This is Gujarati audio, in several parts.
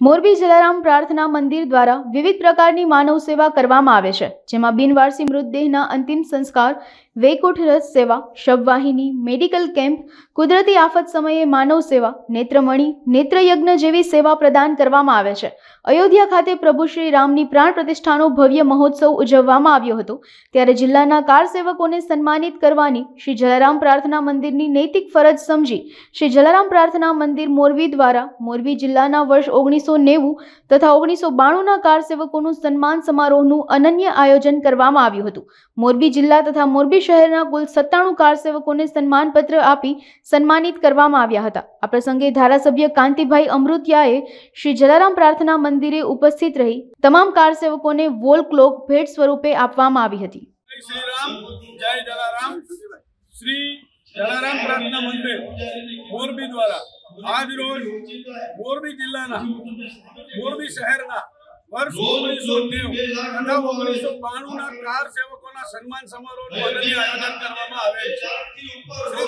મોરબી જલારામ પ્રાર્થના મંદિર દ્વારા વિવિધ પ્રકારની માનવ સેવા કરવામાં આવે છે, જેમાં બિનવારસી મૃતદેહના અંતિમ સંસ્કાર વૈકુંઠ રસ સેવા શબવાહિની મેડિકલ કેમ્પ, કુદરતી આફત સમયે માનવ સેવા, નેત્રમણી, નેત્રયજ્ઞ જેવી સેવા પ્રદાન કરવામાં આવે છે. અયોધ્યા ખાતે પ્રભુ શ્રી રામની પ્રાણ પ્રતિષ્ઠાનો ભવ્ય મહોત્સવ ઉજવવામાં આવ્યો હતો. ત્યારે જિલ્લાના કાર સેવકોને સન્માનિત કરવાની શ્રી જલારામ પ્રાર્થના મંદિરની નૈતિક ફરજ સમજી શ્રી જલારામ પ્રાર્થના મંદિર મોરબી દ્વારા મોરબી જિલ્લાના વર્ષ ઓગણીસો નેવું તથા ઓગણીસો બાણુંના કાર સેવકોનું સન્માન સમારોહનું અનન્ય આયોજન કરવામાં આવ્યું હતું. મોરબી જિલ્લા તથા મોરબી શહેરના કુલ સત્તાણું કાર સેવકોને સન્માનપત્ર આપી સન્માનિત કરવામાં આવ્યા હતા. આ પ્રસંગે ધારાસભ્ય કાંતિભાઈ અમૃતિયાએ શ્રી જલારામ પ્રાર્થના મંદિરે ઉપસ્થિત રહી તમામ કાર સેવકોને વોલ ક્લોક ભેટ સ્વરૂપે આપવામાં આવી હતી. મંદિર આયોજન કરવામાં આવેલ છે. શ્રી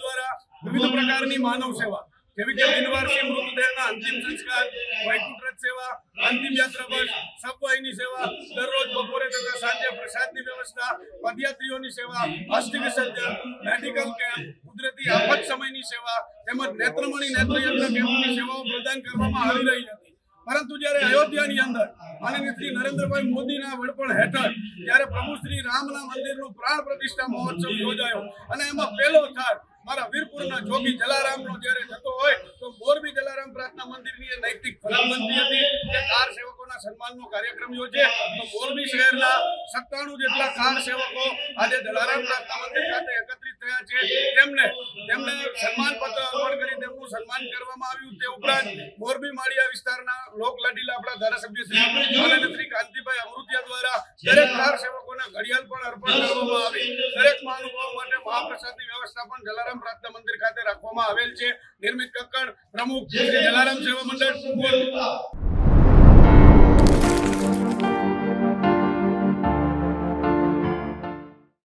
દ્વારા વિવિધ પ્રકારની માનવ સેવા જેવી કે બિનવારસી મૃતદેહના અંતિમ સંસ્કાર, વૈકુંઠ સેવા, અંતિમ યાત્રા બસ સબવાહિની સેવા, દરરોજ બપોરે તથા સાંજે પ્રસાદની વ્યવસ્થા, પદયાત્રીઓની સેવા અસ્થિ વિસર્જન મેડિકલ કેમ્પ, કુદરતી આફત સમયની સેવા તેમજ નેત્રમણી નેત્રયજ્ઞ કેમ્પની સેવાઓ પ્રદાન કરવામાં આવી રહી હતી. પરંતુ જ્યારે અયોધ્યાની અંદર માનનીય શ્રી નરેન્દ્રભાઈ મોદીના વડપણ હેઠળ જ્યારે પ્રભુ શ્રી રામના મંદિરનો પ્રાણ પ્રતિષ્ઠા મહોત્સવ યોજાયો અને એમાં પહેલો થાળ મારા વીરપુરના જોગી જલારામનો જ્યારે થતો હોય તો મોરબી જલારામ પ્રાર્થના મંદિરની એ મોરબી સેવકો એકત્રિત થયા છે. તેમને તેમને સન્માન પત્ર અર્પણ કરી તેમનું સન્માન કરવામાં આવ્યું. તે ઉપરાંત મોરબી માળિયા વિસ્તારના લોક લાડીલા આપણા ધારાસભ્ય શ્રી કાંતિભાઈ અમૃતિયા દ્વારા દરેક કાર ઘડિયાળ પણ અર્પણ કરવામાં આવી દરેક મહાનુભાવો માટે મહાપ્રસાદની વ્યવસ્થા પણ જલારામ પ્રાર્થના મંદિર ખાતે રાખવામાં આવેલ છે નિર્મિત કક્કડ પ્રમુખ જલારામ સેવા મંડળ.